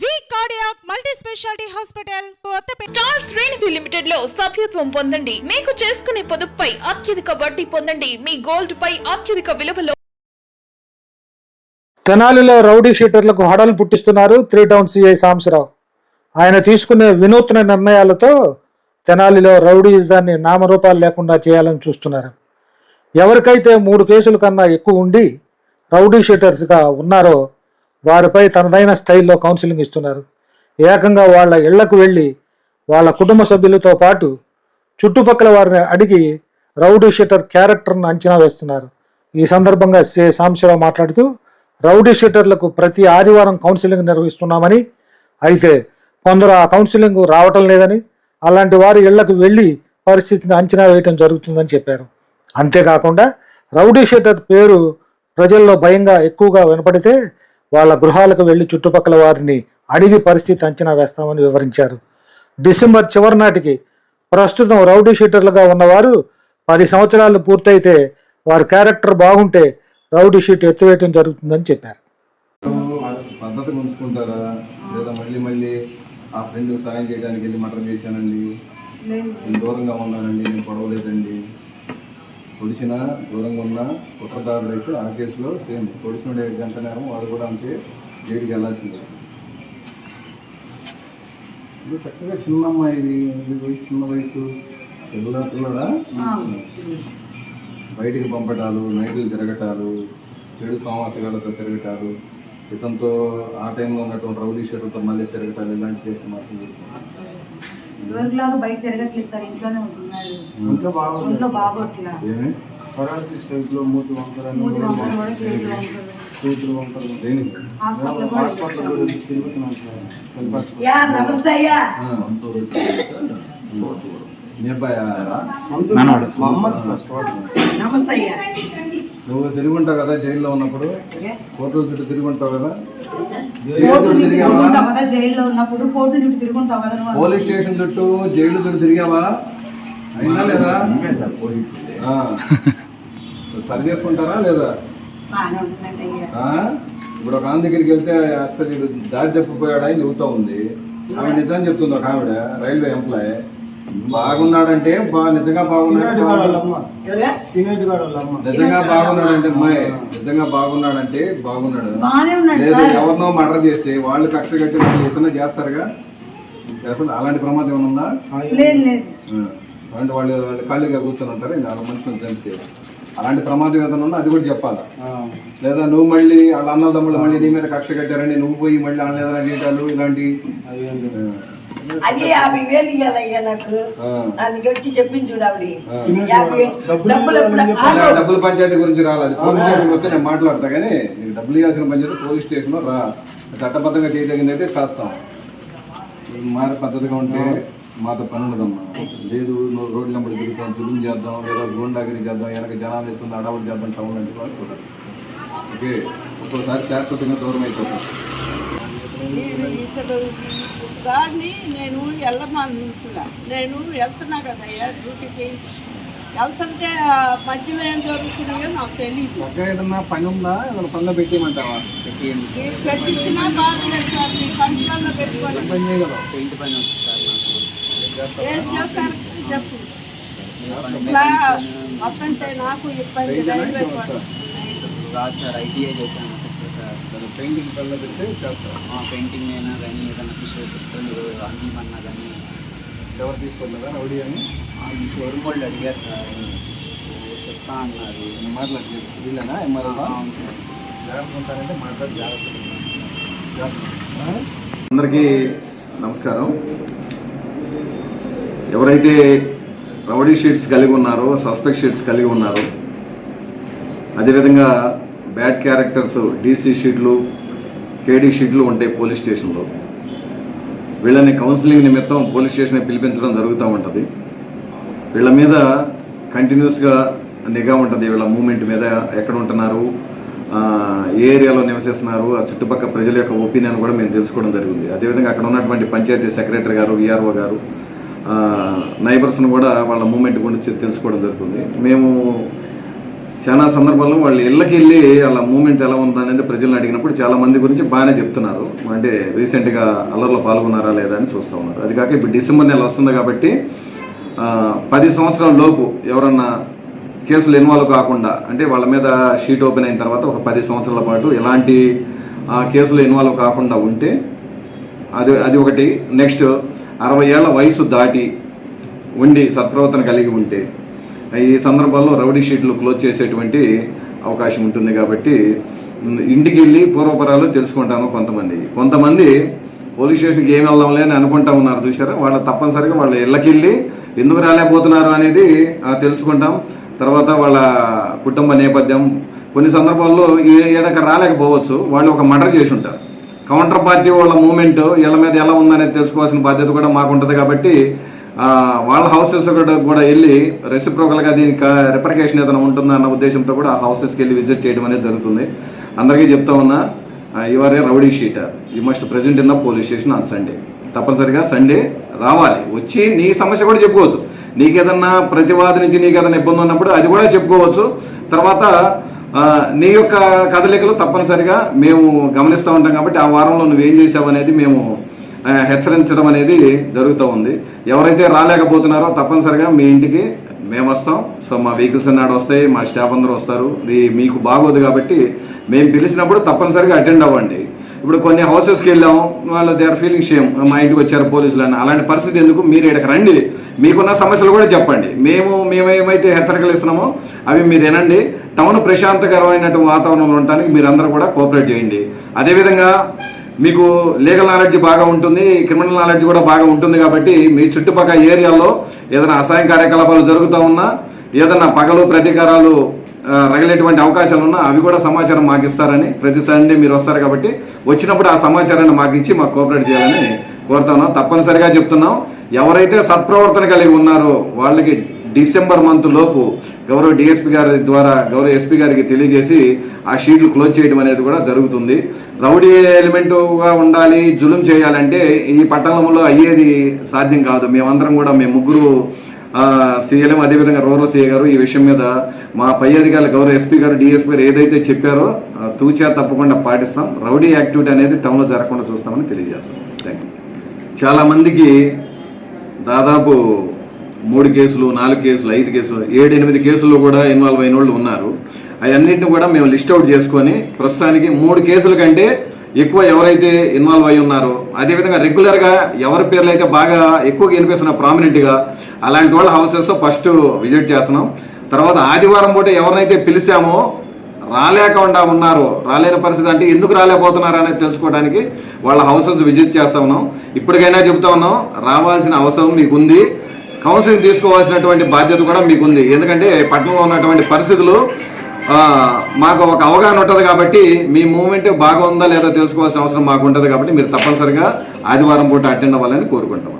V cardiac multi specialty hospital Kothapet star Srenidhi లిమిటెడ్లో సభ్యత్వం పొందండి. మీకు చేసుకునే పొదుపుపై అత్యధిక వడ్డీ పొందండి. మీ గోల్డ్ పై అత్యధిక విలువలో తెనాలిలో రౌడీ షీటర్లకు హడలు పుట్టిస్తున్నారు త్రీ టౌన్ సిఐ సాంబశివరావు. ఆయన తీసుకునే వినూత్న నిర్ణయాలతో తెనాలిలో రౌడీయిజాన్ని నామరూపాలు లేకుండా చేయాలని చూస్తున్నారు. ఎవరికైతే మూడు కేసుల కన్నా ఎక్కువ ఉండి రౌడీ షీటర్స్గా ఉన్నారో వారిపై తనదైన స్టైల్లో కౌన్సిలింగ్ ఇస్తున్నారు. ఏకంగా వాళ్ళ ఇళ్ళకు వెళ్ళి వాళ్ళ కుటుంబ సభ్యులతో పాటు చుట్టుపక్కల వారిని అడిగి రౌడీ షీటర్ క్యారెక్టర్ను అంచనా వేస్తున్నారు. ఈ సందర్భంగా సే. సాంబశివరావు మాట్లాడుతూ రౌడీ షీటర్లకు ప్రతి ఆదివారం కౌన్సిలింగ్ నిర్వహిస్తున్నామని అయితే కొందరు ఆ కౌన్సిలింగ్ రావటం లేదని అలాంటి వారి ఇళ్ళకు వెళ్ళి పరిస్థితిని అంచనా వేయటం జరుగుతుందని చెప్పారు. అంతేకాకుండా రౌడీ షీటర్ పేరు ప్రజల్లో భయంగా ఎక్కువగా వినపడితే వాళ్ళ గృహాలకు వెళ్ళి చుట్టుపక్కల వారిని అడిగి పరిస్థితి అంచనా వేస్తామని వివరించారు. డిసెంబర్ చివరి నాటికి ప్రస్తుతం రౌడీ షీటర్లుగా ఉన్నవారు పది సంవత్సరాలు పూర్తయితే వారి క్యారెక్టర్ బాగుంటే రౌడీ షీట్ ఎత్తివేయటం జరుగుతుందని చెప్పారు. పద్ధతిగా ఉంచుకుంటారా? లేదా మళ్ళీ మళ్ళీ ఆ ఫ్రెండ్ సాయం చేయడానికి వెళ్ళి మటర్ చేశానండి? నేను దూరంగా ఉన్నానండి నేను పొడవలేదండి. పొడిచిన దూరంగా ఉన్న కుట్రదారుడు అయితే ఆ కేసులో సేమ్ పొడిచిన గంట నేరం వాడు కూడా అంతే జైలుకి వెళ్ళాల్సిందే. ఇది చక్కగా చిన్న అమ్మాయి చిన్న వయసు పిల్ల పిల్లడా? బయటికి పంపటాలు నైట్లు తిరగటాలు చెడు సమాసగాలతో తిరగటాలు ఇతనితో ఆ టైంలో ఉన్నటువంటి రౌడీ షర్లతో మళ్ళీ తిరగటాలు ఇలాంటి చేసి మాత్రం ఇదివరకులాగా బయట తిరగట్లేదు సార్ ఇంట్లోనే ఉంటున్నారు ఇంట్లో బాగోలేదు ఇంట్లో బాగోట్లా. పరాలసిస్ మూతి మూతి కూడా చేతులు చేతులు హాస్పిటల్ కూడా తిరుగుతున్నాం సార్. యా నమస్తే అయ్యా సార్ నమస్తే అయ్యా నువ్వు తిరిగి ఉంటావు కదా జైల్లో ఉన్నప్పుడు? కోర్టుల చుట్టూ తిరిగి ఉంటావు కదా? జైల్లో ఉన్నప్పుడు చుట్టూ తిరుగుంటావు పోలీస్ స్టేషన్ చుట్టూ జైలు చుట్టూ తిరిగావా? అయినా లేదా. సరి చేసుకుంటారా లేదా? ఇప్పుడు ఒక ఆమె దగ్గరికి వెళ్తే అసలు దారి తప్పిపోయాడా? అని చెబుతా ఉంది. ఆమె నిజం చెప్తుంది ఒక ఆవిడ రైల్వే ఎంప్లాయ్. బాగున్నాడంటే బా నిజంగా బాగున్నాడు. నిజంగా బాగున్నాడంటే అమ్మాయి నిజంగా బాగున్నాడంటే బాగున్నాడు. లేదు ఎవరినో మర్డర్ చేసి వాళ్ళు కక్ష కట్టి ఇతనే చేస్తారుగా? చేస్తారు? అలాంటి ప్రమాదం ఏమైనా ఉందా. అలాంటి వాళ్ళు వాళ్ళు ఖాళీగా కూర్చొని ఉంటారు? ఇంకా నాలుగు మనుషులను చంపితే అలాంటి ప్రమాదం ఏదైనా ఉన్నా అది కూడా చెప్పాలా? లేదా నువ్వు మళ్ళీ వాళ్ళ అన్నదమ్ములు మళ్ళీ నీ మీద కక్ష కట్టారని నువ్వు పోయి మళ్ళీ ఏదైనా చేయటాలు ఇలాంటి? అది యాభై వేలు ఇవ్వాలయ్యా నాకు. దానికి వచ్చి చెప్పింది చూడాలి డబ్బులు పంచాయతీ గురించి రాలేదు పోలీస్ స్టేషన్ వస్తే నేను మాట్లాడతా కానీ నీకు డబ్బులు ఇవ్వాల్సిన పంచాయతీ పోలీస్ స్టేషన్లో రా. చట్టబద్ధంగా చేయదగిందైతే చేస్తాం. మారే పద్ధతిగా ఉంటే మాతో పని ఉండదమ్మా. లేదు నువ్వు రోడ్ల నెంబర్ తిరుగుతాం జులుం చేద్దాం లేదా గూండాగిరి చేద్దాం వెనక జనాలు వేస్తుంది అడవులు చేద్దాం టౌన్ అంటే వాళ్ళు ఓకే? ఒక్కోసారి శాశ్వతంగా దూరం అయిపోతాం. ఇతడు గాడిని నేను వెళ్ళమనుకుంటున్నా నేను వెళ్తున్నా కదయ్యా డ్యూటీకి. వెళ్తుంటే మధ్యలో ఏం జరుగుతున్నాయో నాకు తెలియదు ఏదన్నా పని ఉందా? ఏదైనా పనిలో పెట్టేయమంటావా? పెట్టించినా సార్ మీ కంట్రోల్లో పెట్టుకొని ఏం పని చేయగలవు? ఏం చేస్తారు? చెప్పు. ఇట్లా వస్తుంటే నాకు ఇబ్బంది. రాదు సార్. ఐటీఐ చేశాను. పెయింటింగ్ పనిలో పెడితే చేస్తాం పెయింటింగ్ అయినా కానీ ఏదైనా పిక్చర్ అన్నా కానీ ఎవరు తీసుకోలేదా రౌడీ అని? ఈ షోరూమ్ వాళ్ళు అడిగారు సార్. చెప్తా అన్నారు. మాట్లాడి వీళ్ళనా? ఎంఆర్ఓ ఉంటారంటే మాట్లాడి జాగ్రత్తగా అందరికీ నమస్కారం. ఎవరైతే రౌడీ షీట్స్ కలిగి ఉన్నారో సస్పెక్ట్ షీట్స్ కలిగి ఉన్నారో అదేవిధంగా బ్యాడ్ క్యారెక్టర్స్ డీసీ షీట్లు కేడీ షీట్లు ఉంటాయి పోలీస్ స్టేషన్లో. వీళ్ళని కౌన్సిలింగ్ నిమిత్తం పోలీస్ స్టేషన్ పిలిపించడం జరుగుతూ ఉంటుంది. వీళ్ళ మీద కంటిన్యూస్గా నిఘా ఉంటుంది. వీళ్ళ మూమెంట్ మీద ఎక్కడ ఉంటున్నారు ఏ ఏరియాలో నివసిస్తున్నారు ఆ చుట్టుపక్కల ప్రజల యొక్క ఒపీనియన్ కూడా మేము తెలుసుకోవడం జరిగింది. అదేవిధంగా అక్కడ ఉన్నటువంటి పంచాయతీ సెక్రటరీ గారు విఆర్ఓ గారు నైబర్స్ను కూడా వాళ్ళ మూమెంట్ గురించి తెలుసుకోవడం జరుగుతుంది. మేము చాలా సందర్భాల్లో వాళ్ళ ఇళ్ళకి వెళ్ళి వాళ్ళ మూమెంట్ ఎలా ఉందనేది ప్రజలను అడిగినప్పుడు చాలా మంది గురించి బాగానే చెప్తున్నారు. అంటే రీసెంట్గా అల్లర్లో పాల్గొన్నారా లేదా అని చూస్తూ ఉన్నారు. అది కాక ఇప్పుడు డిసెంబర్ నెల వస్తుంది కాబట్టి పది సంవత్సరాల లోపు ఎవరన్నా కేసులు ఇన్వాల్వ్ కాకుండా అంటే వాళ్ళ మీద షీట్ ఓపెన్ అయిన తర్వాత ఒక పది సంవత్సరాల పాటు ఎలాంటి కేసులు ఇన్వాల్వ్ కాకుండా ఉంటే అది అది ఒకటి. నెక్స్ట్ అరవై ఏళ్ళ వయసు దాటి ఉండి సత్ప్రవర్తన కలిగి ఉంటే ఈ సందర్భాల్లో రౌడీ షీట్లు క్లోజ్ చేసేటువంటి అవకాశం ఉంటుంది కాబట్టి ఇంటికి వెళ్ళి పూర్వపరాలు తెలుసుకుంటాను కొంతమంది. కొంతమంది పోలీస్ స్టేషన్కి ఏమి వెళ్దాంలే అని అనుకుంటా ఉన్నారు చూసారా వాళ్ళ తప్పనిసరిగా వాళ్ళ ఇళ్ళకి వెళ్ళి ఎందుకు రాలేకపోతున్నారు అనేది తెలుసుకుంటాం. తర్వాత వాళ్ళ కుటుంబ నేపథ్యం. కొన్ని సందర్భాల్లో ఏడక రాలేకపోవచ్చు. వాళ్ళు ఒక మర్డర్ చేసి ఉంటారు కౌంటర్ పార్టీ వాళ్ళ మూమెంట్ వీళ్ళ మీద ఎలా ఉందనేది తెలుసుకోవాల్సిన బాధ్యత కూడా మాకు ఉంటుంది కాబట్టి వాళ్ళ హౌసెస్ కూడా కూడా వెళ్ళి రెసిప్రోకల్గా దీనికి రిపరికేషన్ ఏదైనా ఉంటుందా అన్న ఉద్దేశంతో కూడా ఆ హౌసెస్కి వెళ్ళి విజిట్ చేయడం అనేది జరుగుతుంది. అందరికీ చెప్తా ఉన్నా ఇవరే rowdy sheeter you must present in the police station on Sunday తప్పనిసరిగా సండే రావాలి. వచ్చి నీ సమస్య కూడా చెప్పుకోవచ్చు. నీకేదన్నా ప్రతివాది నుంచి నీకు ఏదైనా ఇబ్బంది ఉన్నప్పుడు అది కూడా చెప్పుకోవచ్చు. తర్వాత నీ యొక్క కదలికలు తప్పనిసరిగా మేము గమనిస్తూ ఉంటాం కాబట్టి ఆ వారంలో నువ్వేం చేసావు అనేది మేము హెచ్చరించడం అనేది జరుగుతూ ఉంది. ఎవరైతే రాలేకపోతున్నారో తప్పనిసరిగా మీ ఇంటికి మేము వస్తాం. సో మా వెహికల్స్ అన్నాడు వస్తాయి మా స్టాఫ్ అందరూ వస్తారు. మీకు బాగోదు కాబట్టి మేము పిలిచినప్పుడు తప్పనిసరిగా అటెండ్ అవ్వండి. ఇప్పుడు కొన్ని హౌసెస్కి వెళ్ళాం వాళ్ళు దే ఆర్ ఫీలింగ్ షేమ్ మా ఇంటికి వచ్చారు పోలీసులు అని. అలాంటి పరిస్థితి ఎందుకు? మీరు ఇక్కడికి రండి. మీకున్న సమస్యలు కూడా చెప్పండి. మేము మేము ఏమైతే హెచ్చరికలు ఇస్తున్నామో అవి మీరు వినండి. టౌన్ ప్రశాంతకరమైనటువంటి వాతావరణంలో ఉండడానికి మీరందరూ కూడా కోఆపరేట్ చేయండి. అదేవిధంగా మీకు లీగల్ నాలెడ్జ్ బాగా ఉంటుంది క్రిమినల్ నాలెడ్జ్ కూడా బాగా ఉంటుంది కాబట్టి మీ చుట్టుపక్కల ఏరియాలో ఏదైనా అసహాయ కార్యకలాపాలు జరుగుతూ ఉన్నా ఏదైనా పగలు ప్రతీకారాలు ఆ, రగిలేటువంటి అవకాశాలు ఉన్నా అవి కూడా సమాచారం మాకు ఇస్తారని ప్రతి సండే మీరు వస్తారు కాబట్టి వచ్చినప్పుడు ఆ సమాచారాన్ని మాకు ఇచ్చి మాకు కోఆపరేట్ చేయాలని కోరుతున్నాం. తప్పనిసరిగా చెప్తున్నాం. ఎవరైతే సత్ప్రవర్తన కలిగి ఉన్నారో వాళ్ళకి డిసెంబర్ మంత్ లోపు గౌరవ డిఎస్పీ గారి ద్వారా గౌరవ ఎస్పీ గారికి తెలియజేసి ఆ షీట్లు క్లోజ్ చేయడం అనేది కూడా జరుగుతుంది. రౌడీ ఎలిమెంటుగా ఉండాలి జులుం చేయాలంటే ఈ పట్టణంలో అయ్యేది సాధ్యం కాదు. మేమందరం కూడా మేము ముగ్గురు సీఎం అదేవిధంగా రూరల్ సీఏ గారు ఈ విషయం మీద మా పై అధికారులు గౌరవ ఎస్పీ గారు డిఎస్పీ గారు ఏదైతే చెప్పారో తూచా తప్పకుండా పాటిస్తాం. రౌడీ యాక్టివిటీ అనేది టౌన్లో జరగకుండా చూస్తామని తెలియజేస్తాం. థ్యాంక్ యూ చాలా మందికి దాదాపు మూడు కేసులు నాలుగు కేసులు ఐదు కేసులు ఏడు ఎనిమిది కేసుల్లో కూడా ఇన్వాల్వ్ అయిన వాళ్ళు ఉన్నారు. అవన్నింటిని కూడా మేము లిస్ట్ అవుట్ చేసుకొని ప్రస్తుతానికి మూడు కేసుల కంటే ఎక్కువ ఎవరైతే ఇన్వాల్వ్ అయి ఉన్నారో అదేవిధంగా రెగ్యులర్గా ఎవరి పేర్లు అయితే బాగా ఎక్కువగా వినిపిస్తున్న ప్రామినెంట్గా అలాంటి వాళ్ళ హౌసెస్ ఫస్ట్ విజిట్ చేస్తున్నాం. తర్వాత ఆదివారం పూట ఎవరినైతే పిలిచామో రాలేకుండా ఉన్నారు రాలేని పరిస్థితి అంటే ఎందుకు రాలేకపోతున్నారు అనేది తెలుసుకోవడానికి వాళ్ళ హౌసెస్ విజిట్ చేస్తా ఉన్నాం. ఇప్పటికైనా చెప్తా ఉన్నాం రావాల్సిన అవసరం మీకు ఉంది కౌన్సిలింగ్ తీసుకోవాల్సినటువంటి బాధ్యత కూడా మీకు ఉంది ఎందుకంటే పట్టణంలో ఉన్నటువంటి పరిస్థితులు మాకు ఒక అవగాహన ఉంటుంది కాబట్టి మీ మూమెంట్ బాగా ఉందా లేదా తెలుసుకోవాల్సిన అవసరం మాకు ఉంటుంది కాబట్టి మీరు తప్పనిసరిగా ఆదివారం పూట అటెండ్ అవ్వాలని కోరుకుంటాం